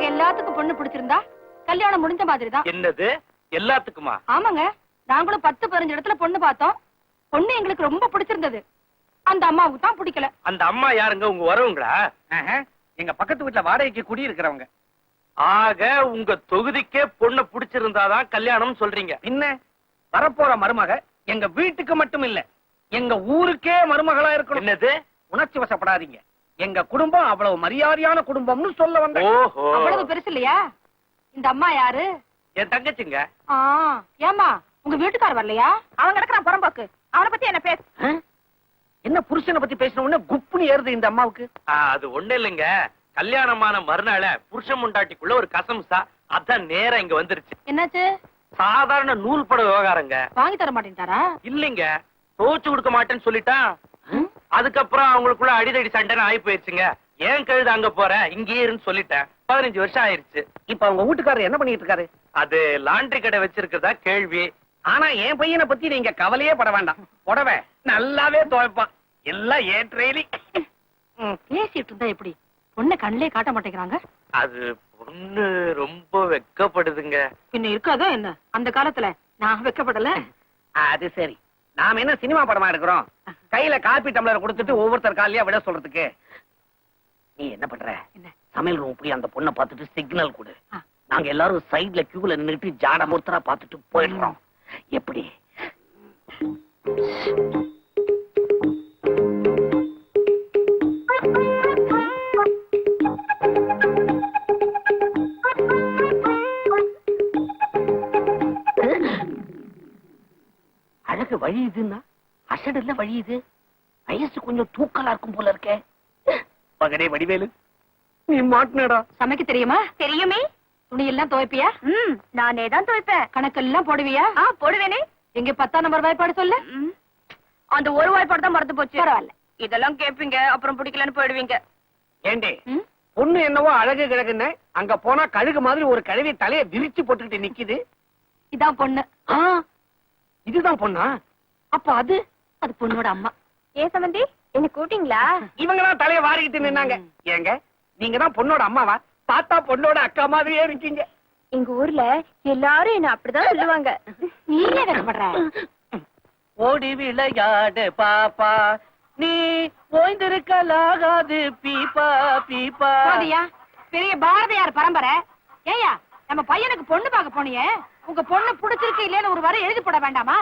உங்க எல்லாத்துக்கும் பொண்ணு பிடிச்சிருந்தா கல்யாணம் முடிஞ்ச மாதிரி தான் என்னது? எல்லாத்துக்குமா? ஆமாங்க. நாங்களும் பத்து பதினஞ்சு இடத்துல பொண்ணு பார்த்தோம். பொண்ணு எங்களுக்கு ரொம்ப பிடிச்சிருந்தது. அந்த அம்மாவுக்கு தான் பிடிக்கல. அந்த அம்மா யாருங்க? உங்க வரவுங்களா எங்க பக்கத்து வீட்டுல வாடகைக்கு குடி இருக்கிறவங்க ஆக உங்க தொகுதிக்கே பொண்ணு பிடிச்சிருந்தாதான் கல்யாணம் சொல்றீங்க. பின்ன வரப்போற மருமக எங்க வீட்டுக்கு மட்டும் இல்ல எங்க ஊருக்கே மருமகளா இருக்கணும். என்னது? உணர்ச்சி வசப்படாதீங்க. எங்க குடும்பம் அவ்வளவு மரியாதையான குடும்பம்னு சொல்ல வந்தேன். ஓஹோ. அவ்வளவு பெருசு இல்லையா? இந்த அம்மா யாரு? என் தங்கச்சிங்க. ஆ ஏமா உங்க வீட்டுக்கார் வரலையா? அவன் கிடக்குறான் புறம்போக்கு. அவனை பத்தி என்ன பேச? என்ன புருஷனை பத்தி பேசின உடனே குப்புன்னு ஏறுது இந்த அம்மாவுக்கு? அது ஒண்ணு இல்லைங்க. கல்யாணமான மறுநாள புருஷன் முண்டாட்டிக்குள்ள ஒரு கசம்சா அதான் நேரா இங்க வந்துருச்சு. என்னாச்சு? சாதாரண நூல் பட விவகாரங்க. வாங்கி தர மாட்டேன்ட்டாரா? இல்லைங்க. தோச்சு கொடுக்க மாட்டேன்னு சொல்லிட்டான். அதுக்கப்புறம் அவங்களுக்குள்ள அடிதடி சண்டைன்னு ஆகி போயிருச்சுங்க. ஏன் கழுது அங்க போற? இங்கேயே இருன்னு சொல்லிட்டேன். பதினஞ்சு வருஷம் ஆயிருச்சு. இப்ப அவங்க வீட்டுக்காரர் என்ன பண்ணிட்டு இருக்காரு? அது லாண்டரி கடை வச்சிருக்கிறதா கேள்வி. ஆனா என் பையனை பத்தி நீங்க கவலையே பட வேண்டாம். புடவை நல்லாவே துவைப்பான். எல்லாம் ட்ரெயிலி. பேசிட்டு இருந்தா எப்படி? பொண்ணை கண்ணிலே காட்ட மாட்டேங்கிறாங்க. அது பொண்ணு ரொம்ப வெக்கப்படுதுங்க. பின்ன இருக்காதோ என்ன? அந்த காலத்துல நான் வைக்கப்படல. அது சரி. நாம என்ன சினிமா படமா எடுக்கிறோம்? கையில காப்பி டம்ளர் கொடுத்துட்டு ஒவ்வொருத்தர் காலையா விட சொல்றதுக்கு. நீ என்ன பண்ற? சமையல் ரூம் போய் அந்த பொண்ணை பார்த்துட்டு சிக்னல் கொடு. நாங்க எல்லாரும் சைடுல கியூல நின்னுட்டு ஜாட மூர்த்தரா பார்த்துட்டு போயிடுறோம். எப்படி? அழகு வழியுதுன்னா அசடுல வழியுது வயசு கொஞ்சம் தூக்கலா இருக்கும் போல இருக்கே. மகனே வடிவேலு. நீ மாட்டினடா. சமைக்க தெரியுமா? தெரியுமே. துணி எல்லாம் துவைப்பியா? ம் நானே தான் துவைப்பேன். கணக்கெல்லாம் போடுவியா? ஆ போடுவேனே. எங்க பத்தாம் நம்பர் வாய்ப்பாடு சொல்லு. அந்த ஒரு வாய்ப்பாடு தான் மறந்து போச்சு. பரவாயில்ல. இதெல்லாம் கேப்பீங்க அப்புறம் பிடிக்கலன்னு போயிடுவீங்க. ஏண்டே? பொண்ணு என்னவோ அழகு கிழகுன்னு அங்க போனா கழுகு மாதிரி ஒரு கழுவி தலைய விரிச்சு போட்டுக்கிட்டு நிக்குது. இதான் பொண்ணு. ஆ, இதுதான் பொண்ணா? அப்ப அது? அது பொண்ணோட அம்மா. ஏ சம்பந்தி என்ன கூட்டிங்களா இவங்கலாம் தலைய வாரிக்கிட்டு நின்னாங்க. ஏங்க நீங்க தான் பொண்ணோட அம்மாவா? பார்த்தா பொண்ணோட அக்கா மாதிரியே இருக்கீங்க. எங்க ஊர்ல எல்லாரும் என்ன அப்படிதான் சொல்லுவாங்க. நீயே வைக்கப்படுற ஓடி விளையாடு பாப்பா. நீ ஓய்ந்திருக்கலாகாது பீப்பா பீப்பா. போதியா பெரிய பாரதியார் பரம்பரை. ஏயா நம்ம பையனுக்கு பொண்ணு பார்க்க போனியே. உங்க பொண்ணு பிடிச்சிருக்கு இல்லைன்னு ஒரு வரை எழுதி போட வேண்டாமா?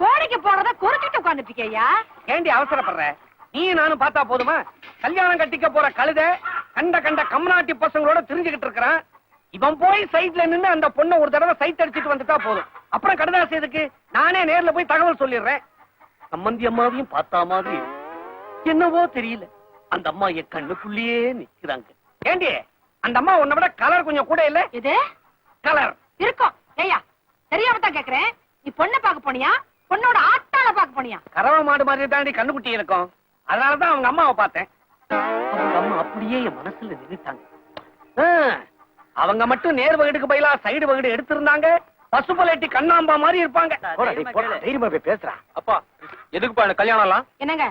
கோடைக்கு போனதை குறிச்சிட்டு உட்காந்துட்டு ஐயா ஏண்டி அவசரப்படுற? நீ நானும் பார்த்தா போதுமா? கல்யாணம் கட்டிக்க போற கழுத கண்ட கண்ட கம்நாட்டி பசங்களோட தெரிஞ்சுக்கிட்டு இருக்கிறான். இவன் போய் சைட்ல நின்னு அந்த பொண்ணை ஒரு தடவை சைட் அடிச்சிட்டு வந்துட்டா போதும். அப்புறம் கடதாசி எதுக்கு? நானே நேர்ல போய் தகவல் சொல்லிடுறேன். சம்பந்தி அம்மாவையும் பார்த்தா மாதிரி என்னவோ தெரியல. அந்த அம்மா என் கண்ணுக்குள்ளேயே நிக்கிறாங்க ஏண்டி அந்த அம்மா உன்னை விட கலர் கொஞ்சம் கூட இல்ல? இது கலர் இருக்கும். ஏயா தெரியாம தான் கேக்குறேன். நீ பொண்ணை பார்க்க போனியா? பொண்ணோட ஆட்டாள பார்க்க போனியா? கறவை மாடு மாதிரி தாண்டி கண்ணுக்குட்டி இருக்கும். அதனாலதான் அவங்க அம்மாவை பார்த்தேன். அவங்க அம்மா அப்படியே என் மனசுல நின்னுட்டாங்க. ஆ, அவங்க மட்டும் நேர் வகுடுக்கு பதிலா சைடு வகுடு எடுத்திருந்தாங்க. பசுபலேட்டி கண்ணாம்பா மாதிரி இருப்பாங்க. தைரியமா போய் பேசுறா அப்பா எதுக்குப்பா எனக்கு கல்யாணம் எல்லாம்? என்னங்க?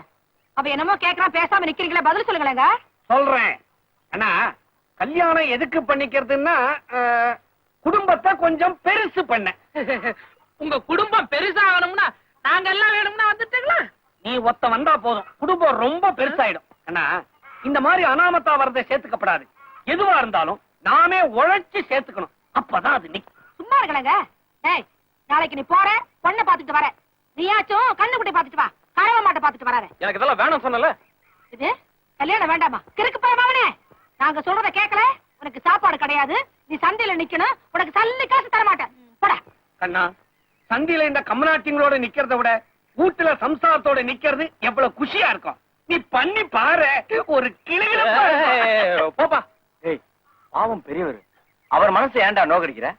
அவ என்னமோ கேக்குறான் பேசாம நிக்கிறீங்களே பதில் சொல்லுங்களேங்க சொல்றேன். அண்ணா கல்யாணம் எதுக்கு பண்ணிக்கிறதுன்னா குடும்பத்தை கொஞ்சம் பெருசு பண்ண உங்க குடும்பம் பெருசாகணும்னா நாங்க எல்லாம் வேணும்னா வந்துட்டீங்களா? நீ ஒத்த வந்தா போதும். குடும்பம் ரொம்ப பெருசாயிடும். அண்ணா இந்த மாதிரி அனாமத்தா வரதை சேர்த்துக்கப்படாது. எதுவா இருந்தாலும் நாமே உழைச்சு சேர்த்துக்கணும். அப்பதான் அது நிக்கும். சும்மா இருக்கலங்க. டேய் நாளைக்கு நீ போற பொண்ணை பாத்துட்டு வர. நீயாச்சும் கண்ணுக்குட்டி பாத்துட்டு வா. கறவை மாட்டை பாத்துட்டு வராரு எனக்கு இதெல்லாம் வேணாம் சொன்னல. இது? கல்யாணம் வேண்டாமா? கிறுக்கு பயமாவனே நாங்க சொல்றத கேட்கல உனக்கு சாப்பாடு கிடையாது. நீ சந்தையில நிக்கணும். உனக்கு சல்லி காசு தர மாட்டேன் போடா. கண்ணா சந்தியில இந்த கமநாட்டிங்களோட நிக்கிறத விட வீட்டுல சம்சாரத்தோட நிக்கிறது எவ்வளவு குஷியா இருக்கும். நீ பண்ணி பாரு. ஒரு கிளிகள போப்பா ஏய் பாவம் பெரியவர். அவர் மனசு ஏன்டா நோக்கடிக்கிற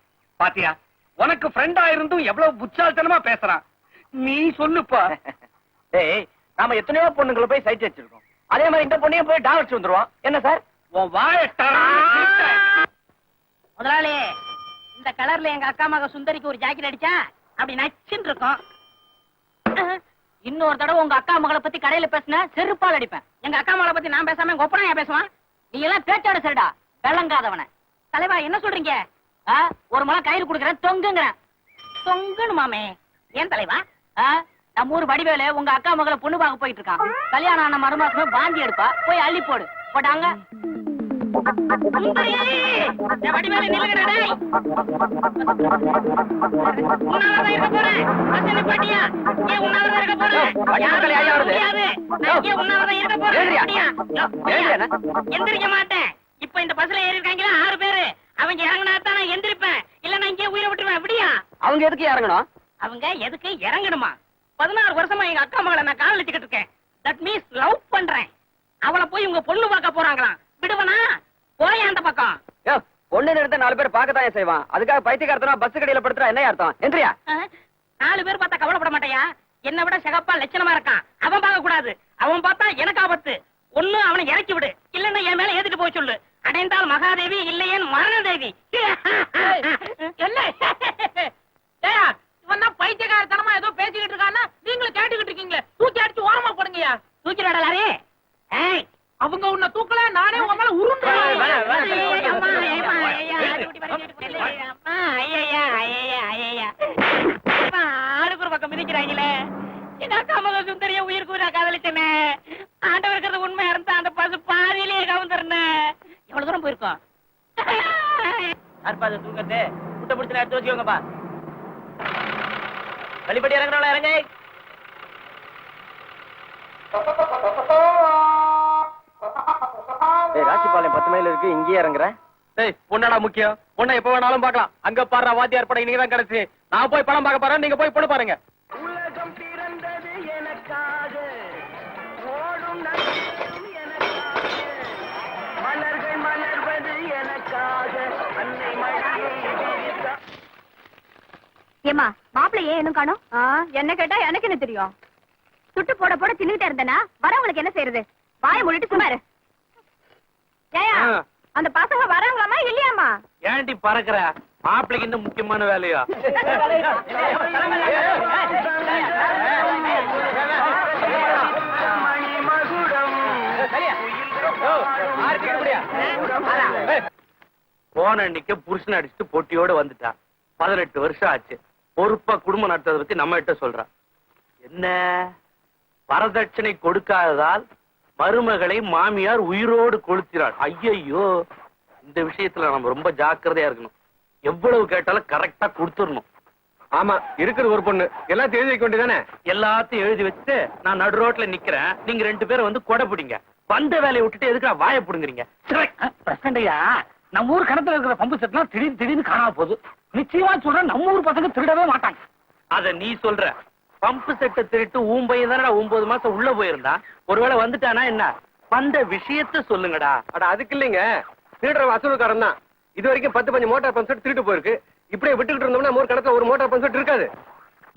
பாத்தியா உனக்கு ஃப்ரெண்டா இருந்தும் எவ்வளவு புச்சால்தனமா பேசுறான். நீ சொல்லுப்பா. ஏய் நாம எத்தனையோ பொண்ணுங்களை போய் சைட் வச்சிருக்கோம் அதே மாதிரி இந்த பொண்ணையும் போய் டான் அடிச்சு வந்துருவான். என்ன சார் உன் வாயை தரா. முதலாளி இந்த கலர்ல எங்க அக்கா மக சுந்தரிக்கு ஒரு ஜாக்கெட் அடிச்சா அப்படி நச்சுன்னு இருக்கும். இன்னொரு தடவை உங்க அக்கா மகளை பத்தி கடையில பேசின செருப்பால் அடிப்பேன். எங்க அக்கா மகளை பத்தி நான் பேசாம எங்க ஒப்பனையா பேசுவான்? நீ எல்லாம் பேச்சோட சரிடா. விளங்காதவன. தலைவா என்ன சொல்றீங்க? ஒரு மலை கயிறு கொடுக்குறேன் தொங்குங்கிறேன். தொங்கணுமாமே ஏன் தலைவா? நம்ம ஊர் வடிவேலு உங்க அக்கா மகளை பொண்ணு பார்க்க போயிட்டு இருக்கான். கல்யாணம் ஆன மறுமாசமே வாந்தி எடுப்பா. போய் அள்ளி போடு. போட்டாங்க? எந்திரிக்க மாட்டேன் இப்ப இந்த பஸ்ல ஏறி இருக்காங்களா ஆறு பேரு அவங்க இறங்கினா தான் நான் எந்திரிப்பேன் இல்ல நான் இங்கே உயிரை விட்டுருவேன் அப்படியா அவங்க எதுக்கு இறங்கணும்? அவங்க எதுக்கு இறங்கணுமா? பதினாறு வருஷமா எங்க அக்கா மகளை நான் காதலிச்சுக்கிட்டு இருக்கேன். தட் மீன்ஸ் லவ் பண்றேன். அவளை போய் உங்க பொண்ணு பார்க்க போறாங்களாம். விடுவனா? போய் அந்த பக்கம். பொண்ணு நிறுத்த நாலு பேர் பார்க்கத்தான் செய்வான்? அதுக்காக பைத்தியக்காரத்தனா பஸ் கடையில படுத்துறா என்ன அர்த்தம்? என்றியா நாலு பேர் பார்த்தா கவலைப்பட மாட்டாயா? என்னை விட சிகப்பா லட்சணமா இருக்கான். அவன் பார்க்க கூடாது. அவன் பார்த்தா எனக்கு ஆபத்து. ஒண்ணு அவனை இறக்கி விடு. இல்லன்னா என் மேல ஏத்திட்டு போய் சொல்லு. அடைந்தால் மகாதேவி இல்லையேன் மரணதேவி. என்ன? ஏயா இவன் தான் பைத்தியக்காரத்தனமா ஏதோ பேசிக்கிட்டு இருக்கான்னா நீங்களும் கேட்டுக்கிட்டு இருக்கீங்களே. தூக்கி அடிச்சு ஓரமா போடுங்கய்யா. தூக்கி நடலாரே ஏய் அவங்க உன்னை தூக்கல நானே உன் மேல உருண்டுறேன் வேணாம், வேணாம். ஏய், அம்மா, ஏம்மா, ஐயா, அடிபடி வரைக்கும் எடுத்து வரல. அம்மா, ஐயையா, ஐயையா, ஐயையா. அம்மா, ஆளுக்கு ஒரு பக்கம் மிதிக்கிறாங்களே எங்க அக்கா மக சுந்தரிய உயிருக்கு நான் காதலிச்சனே ஆண்டவர் இருக்கிறது உண்மையா இருந்தா அந்த பசு பாதியிலேயே கவுந்துருனே எவ்வளவு தூரம் போயிருக்கோம் யாருப்பா அது தூக்கத்து பிடிச்சு எடுத்து வச்சுக்கோங்கப்பா வழிபடி இறங்குறாங்களா இறங்க பத்து மைல் இருக்கு இங்கேயே இறங்குற ஏய் பொண்ணடா முக்கியம் பொண்ணை எப்ப வேணாலும் பார்க்கலாம் அங்க பாடுற வாத்தியார் படம் இன்னைக்கு தான் கிடைச்சு நான் போய் படம் பார்க்க போறேன் நீங்க போய் பொண்ணு பாருங்க ஏமா மாப்பிள்ளை ஏன் இன்னும் காணோம் என்ன கேட்டா எனக்கு என்ன தெரியும் சுட்டு போட போட தின்னுகிட்டே இருந்தனா வரவங்களுக்கு என்ன செய்யறது வாயை மூடிட்டு சும்மா இரு ஏயா. அந்த பசங்க வராங்களாமா இல்லையாமா ஏன்டி பறக்குற மாப்பிளைக்கு இந்த முக்கியமான வேலையா போன அன்னைக்கு புருஷன் அடிச்சுட்டு பொட்டியோட வந்துட்டா பதினெட்டு வருஷம் ஆச்சு பொறுப்பா குடும்பம் நடத்துறத பத்தி நம்ம கிட்ட சொல்றா. என்ன? வரதட்சணை கொடுக்காததால் மருமகளை மாமியார் உயிரோடு கொளுத்தினாள். ஐயையோ! இந்த விஷயத்துல நம்ம ரொம்ப ஜாக்கிரதையா இருக்கணும். எவ்வளவு கேட்டாலும் கரெக்டா கொடுத்துடணும். ஆமா இருக்குது ஒரு பொண்ணு. எல்லாம் தெரிஞ்சு வைக்க வேண்டியதானே எல்லாத்தையும் எழுதி வச்சுட்டு நான் நடு ரோட்ல நிக்கிறேன். நீங்க ரெண்டு பேரும் வந்து கொடை பிடிங்க. வந்த வேலையை விட்டுட்டு எதுக்கு வாயை புடுங்குறீங்க? பிரசண்டையா நம்ம ஊர் கிணத்துல இருக்கிற பம்பு செட்லாம் திடீர்னு திடீர்னு காணாம போகுது. நிச்சயமா சொல்றேன் நம்ம ஊர் பசங்க திருடவே மாட்டாங்க. அத நீ சொல்ற. பம்பு செட்டை திருட்டு ஊம்பையும் தானடா ஒன்பது மாசம் உள்ள போயிருந்தா? ஒருவேளை வந்துட்டானா என்ன? வந்த விஷயத்த சொல்லுங்கடா. அட அதுக்கு இல்லைங்க. திருடுற வசூல்காரன் தான். இது வரைக்கும் பத்து பஞ்சு மோட்டார் பம்ப் செட் திருட்டு போயிருக்கு. இப்படியே விட்டுக்கிட்டு இருந்தோம்னா ஒரு கடத்துல ஒரு மோட்டார் பம்ப் செட் இருக்காது.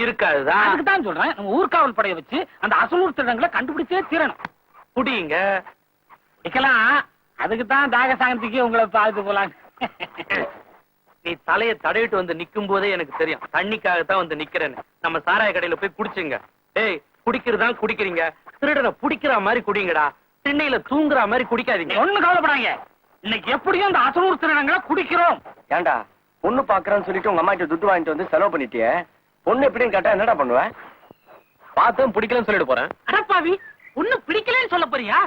இருக்காதுதான் அதுக்கு தான் சொல்றேன் நம்ம ஊர்காவல் படையை வச்சு அந்த அசலூர் திருடங்களை கண்டுபிடிச்சே தீரணும். குடிங்க. வைக்கலாம் அதுக்கு தான் தாக சாங்கத்துக்கு உங்களை பார்த்து போலாம் நீ தலைய தடவிட்டு வந்து நிக்கும் போதே எனக்கு தெரியும். தண்ணிக்காகத்தான் வந்து நிக்கிறேன்னு. நம்ம சாராய கடையில போய் குடிச்சுங்க. டேய் குடிக்கிறதா குடிக்கிறீங்க? திருடனை புடிக்கிற மாதிரி குடிங்கடா. திண்ணையில தூங்குற மாதிரி குடிக்காதீங்க. ஒண்ணு கவலைப்படாங்க இன்னைக்கு எப்படியும் அந்த அசலூர் திருடங்களை குடிக்கிறோம். ஏன்டா பொண்ணு பாக்குறேன்னு சொல்லிட்டு உங்க அம்மா கிட்ட துட்டு வாங்கிட்டு வந்து செலவு பண்ணிட்டியே? பொண்ணு எப்படின்னு கேட்டா என்னடா பண்ணுவ பார்த்தும் பிடிக்கலன்னு சொல்லிட்டு போறேன். அடப்பாவி பொண்ணு பிடிக்கலன்னு சொல்ல போறியா?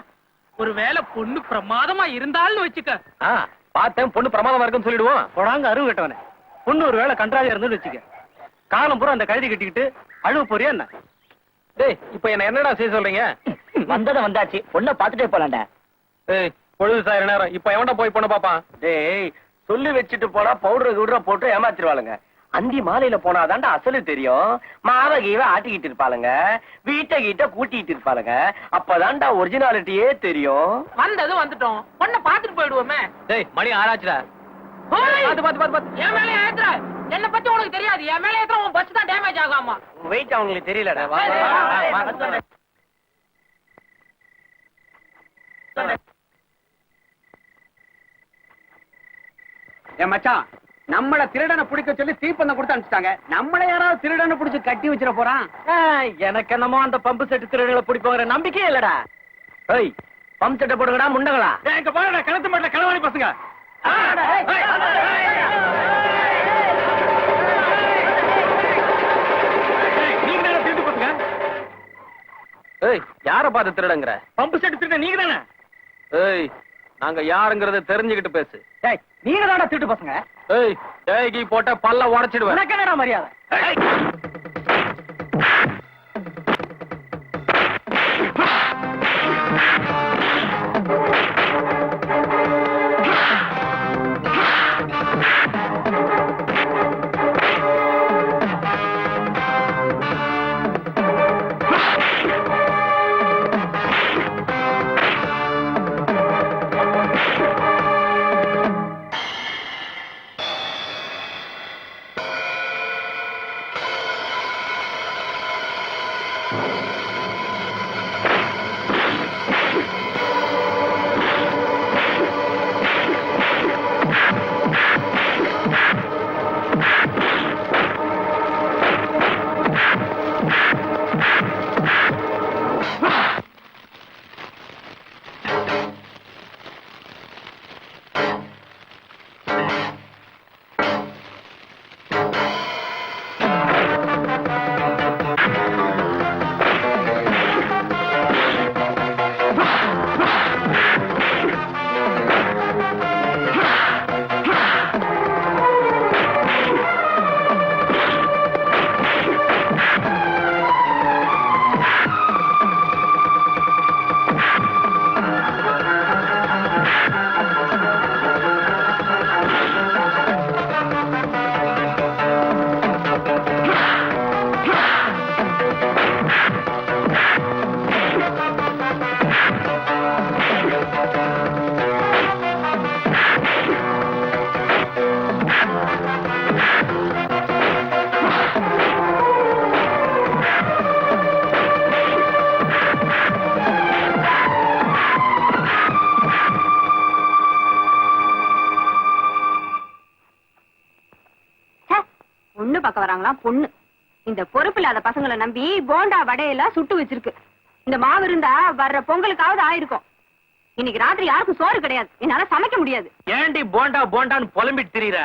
ஒருவேளை பொண்ணு பிரமாதமா இருந்தாலும் வச்சுக்க. ஆ, பார்த்தேன் பொண்ணு பிரமாதமா இருக்குன்னு சொல்லிடுவோம். போடாங்க அருவு கட்டவனே. பொண்ணு ஒரு வேளை கன்றாவியா இருந்து வச்சுக்க. காலம் பூரா அந்த கழுதி கட்டிக்கிட்டு அழுவ போறியா என்ன? டேய் இப்ப என்ன என்னடா செய்ய சொல்றீங்க? வந்தத வந்தாச்சு. பொண்ணை பாத்துட்டே போலாண்டா. ஏய் பொழுது சாயிர நேரம். இப்ப எவன்டா போய் பொண்ணு பாப்பான் டேய் சொல்லி வச்சுட்டு போனா பவுடர் கிவுடர போட்டு ஏமாத்திருவாளுங்க. அந்தி மாலையில போனாதான்டா அசலு தெரியும். மாவ கீவ ஆட்டிக்கிட்டு இருப்பாளுங்க. வீட்டை கீட்ட கூட்டிட்டு இருப்பாளுங்க. அப்பதான்டா ஒரிஜினாலிட்டியே தெரியும். வந்தது வந்துட்டோம். பொண்ணை பாத்துட்டு போயிடுவோமே. டேய் மணி ஆராய்ச்சுடா பாத்து பாத்து பாத்து பாத்து. என் மேல ஏத்துற. என்ன பத்தி உனக்கு தெரியாது. என் மேல ஏத்துற உன் பஸ் தான் டேமேஜ் ஆகாமா வெயிட் அவங்களுக்கு தெரியலடா. ஏன் மச்சான் நம்மள திருடனை பிடிக்க சொல்லி தீப்பந்தம் கொடுத்து அனுப்பிச்சிட்டாங்க. நம்மள யாராவது திருடனை பிடிச்சு கட்டி வச்சிட போறான்? எனக்கு என்னமோ அந்த பம்பு செட்டு திருடங்களை பிடிப்போங்கிற நம்பிக்கையே இல்லடா. ஏய் பம்ப் சட்டை போடுங்கடா முண்டங்களா இங்க பாருடா கிணத்து மாட்டல களவாணி பசங்க. ஏய் யார பார்த்து திருடங்கிற? பம்பு செட் திருட நீங்க தானே ஏய் நாங்க யாருங்கறத தெரிஞ்சுக்கிட்டு பேசு. டேய் நீங்க தானே திருட்டு பசங்க. ஏய் டேகி போட்ட பல்ல உடைச்சிடுவேன். உனக்கு என்னடா மரியாதை? பார்க்க வராங்களாம் பொண்ணு. இந்த பொறுப்பு இல்லாத பசங்களை நம்பி போண்டா வடையெல்லாம் சுட்டு வச்சிருக்கு. இந்த மாவு இருந்தா வர்ற பொங்கலுக்காவது ஆயிருக்கும். இன்னைக்கு ராத்திரி யாருக்கும் சோறு கிடையாது. என்னால சமைக்க முடியாது. ஏண்டி போண்டா போண்டான்னு புலம்பிட்டு திரியற?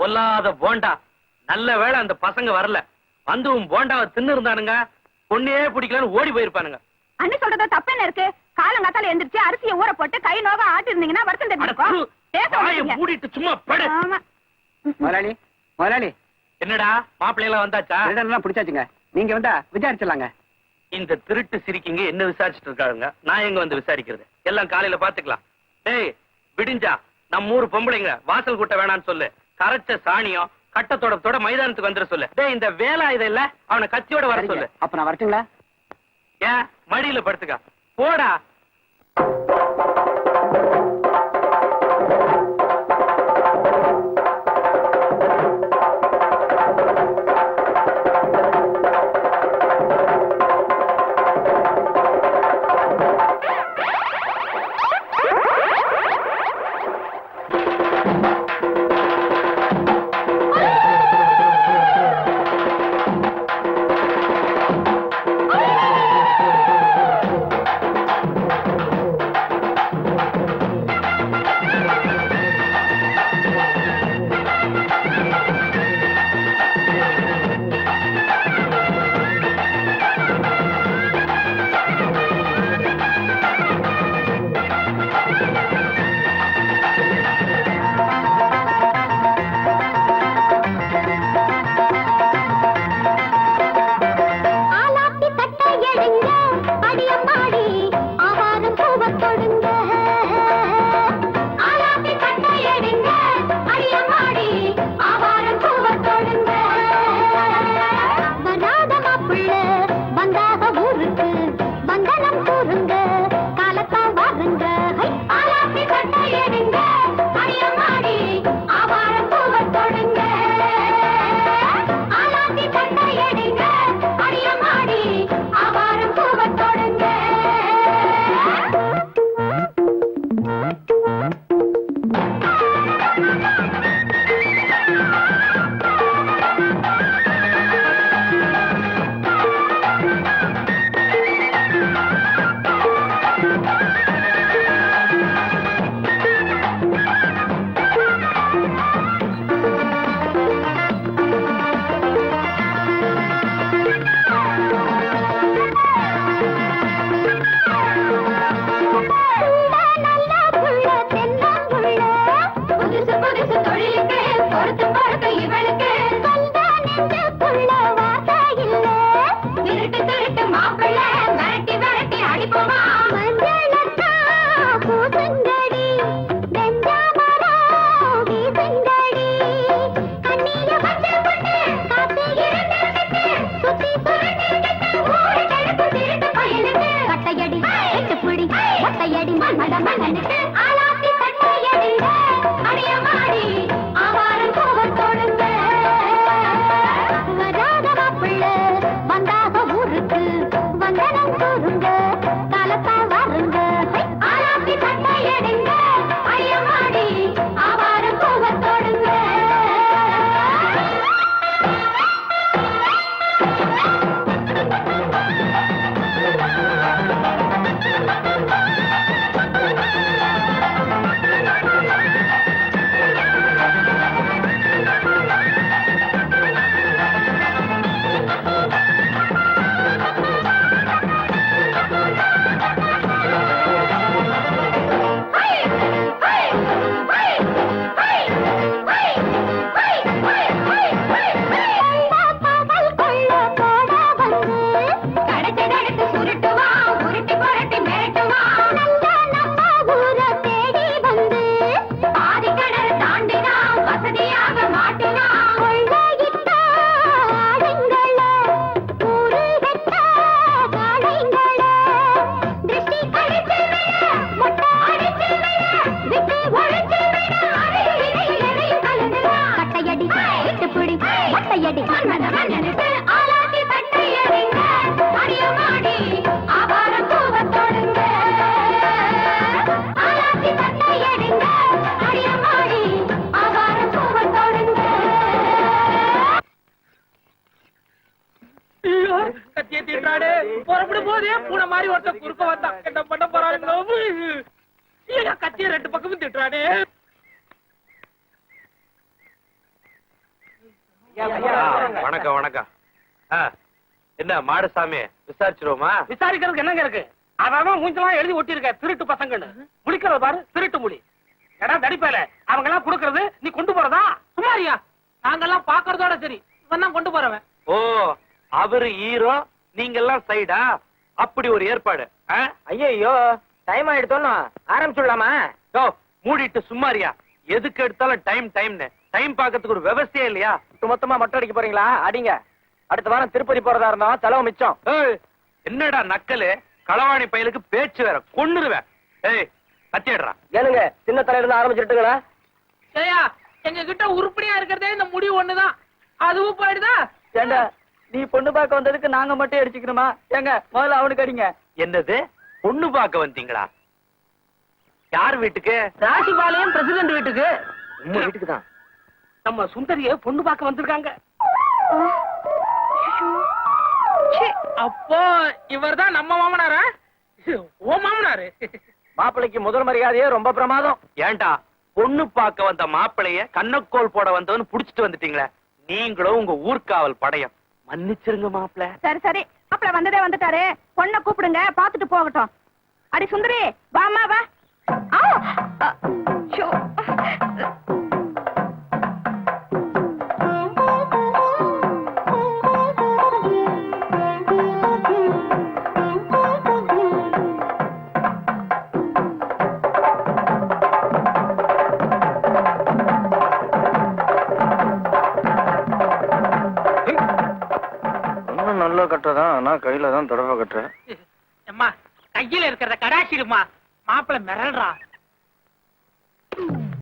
பொல்லாத போண்டா. நல்ல வேளை அந்த பசங்க வரல. வந்து உன் போண்டாவை தின்னு இருந்தானுங்க பொண்ணே பிடிக்கலன்னு ஓடி போயிருப்பானுங்க. அண்ணி சொல்றத தப்பு என்ன இருக்கு. காலங்காத்தால எந்திரிச்சு அரிசியை ஊற போட்டு கை நோக ஆட்டி இருந்தீங்கன்னா வருத்தம் தெரிஞ்சிருக்கும் பேச மாட்டீங்க. மூடிட்டு சும்மா படு. ஆமா. முதலாளி முதலாளி என்னடா மாப்பிள்ளை எல்லாம் வந்தாச்சா? திருடனெல்லாம் பிடிச்சாச்சுங்க. நீங்க வந்தா விசாரிச்சிடலாங்க. இந்த திருட்டு சிரிக்கிங்க என்ன விசாரிச்சுட்டு இருக்காங்க நான் எங்க வந்து விசாரிக்கிறது? எல்லாம் காலையில பாத்துக்கலாம். டேய் விடிஞ்சா நம்ம ஊர் பொம்பளைங்க வாசல் கூட்ட வேணாம்னு சொல்லு. கரைச்ச சாணியம் கட்டத்தோட மைதானத்துக்கு வந்துட சொல்லு. டேய் இந்த வேலா இதை இல்ல அவனை கத்தியோட வர சொல்லு. அப்ப நான் வரட்டுங்களா? ஏன் மடியில படுத்துக்க. போடா அடி ஆலாத்தி தட்டை அடியமாடி ஆபாரம் தொடுங்க ஆலாத்தி தட்டை அடியமாடி ஆபாரம் தொடுங்க கத்திய தீட்டாடு புறப்படும் போதே பூனை மாதிரி ஒருத்தன் குறுக்க வந்தான் என்ன பண்ண போறாங்களோ கத்திய ரெண்டு பக்கமும் திட்டுறானே. வணக்கம் வணக்கம். என்ன மாடசாமி விசாரிச்சிருவோமா? விசாரிக்கிறதுக்கு என்னங்க இருக்கு? அதான் மூஞ்சலாம் எழுதி ஒட்டி இருக்க திருட்டு பசங்கன்னு. முழிக்கிறது பாரு திருட்டு மொழி எடா தடிப்பேல. அவங்க எல்லாம் குடுக்கறது நீ கொண்டு போறதா? சுமாரியா நாங்கெல்லாம் பாக்குறதோட சரி. இவன் தான் கொண்டு போறவன். ஓ அவரு ஹீரோ நீங்க எல்லாம் சைடா? அப்படி ஒரு ஏற்பாடு? ஐயோ டைம் ஆயிடுத்தோன்னு ஆரம்பிச்சுடலாமா? யோ, மூடிட்டு சும்மாரியா எதுக்கு எடுத்தாலும் டைம் டைம்னு டைம் பார்க்கறதுக்கு ஒரு விவசாயம் இல்லையா? மொத்தமா மொட்டை அடிக்க போறீங்களா? அடிங்க. அடுத்த வாரம் திருப்பதி போறதா இருந்தோம் செலவு மிச்சம். ஏய், என்னடா நக்கலு? களவாணி பயலுக்கு பேச்சு வேற கொன்னுருவேன். ஏய் கத்திடுறா ஏனுங்க சின்ன தலையில இருந்து ஆரம்பிச்சுட்டுங்களா ஏயா எங்க கிட்ட உருப்படியா இருக்கிறதே இந்த முடிவு ஒண்ணுதான். அதுவும் போயிடுதா? ஏண்டா நீ பொண்ணு பார்க்க வந்ததுக்கு நாங்க மட்டும் அடிச்சுக்கணுமா? ஏங்க முதல்ல அவனுக்கு அடிங்க. என்னது? பொண்ணு பார்க்க வந்தீங்களா? யார் வீட்டுக்கு? ராசிபாளையம் பிரசிடண்ட் வீட்டுக்கு. உங்க வீட்டுக்கு தான் நம்ம சுந்தரிய பொண்ணு பார்க்க வந்திருக்காங்க. அப்போ இவர்தான் நம்ம மாமனாரா? ஓ மாமனாரு. மாப்பிள்ளைக்கு முதல் மரியாதையே ரொம்ப பிரமாதம். ஏன்டா பொண்ணு பார்க்க வந்த மாப்பிளைய கண்ணக்கோல் போட வந்தவன்னு புடிச்சிட்டு வந்துட்டீங்களே. நீங்களும் உங்க ஊர்காவல் படையம். மன்னிச்சிருங்க மாப்பிள. சரி சரி. மாப்பிள வந்ததே வந்துட்டாரு. பொண்ணை கூப்பிடுங்க பாத்துட்டு போகட்டும். அடி சுந்தரி வாமா வா. ஆ! கட்டுறதான் நான் கையில தான் தடவை கட்டுறேன். அம்மா கையில இருக்கிறத கடாசிடுமா மாப்பிள்ள மிரள்றா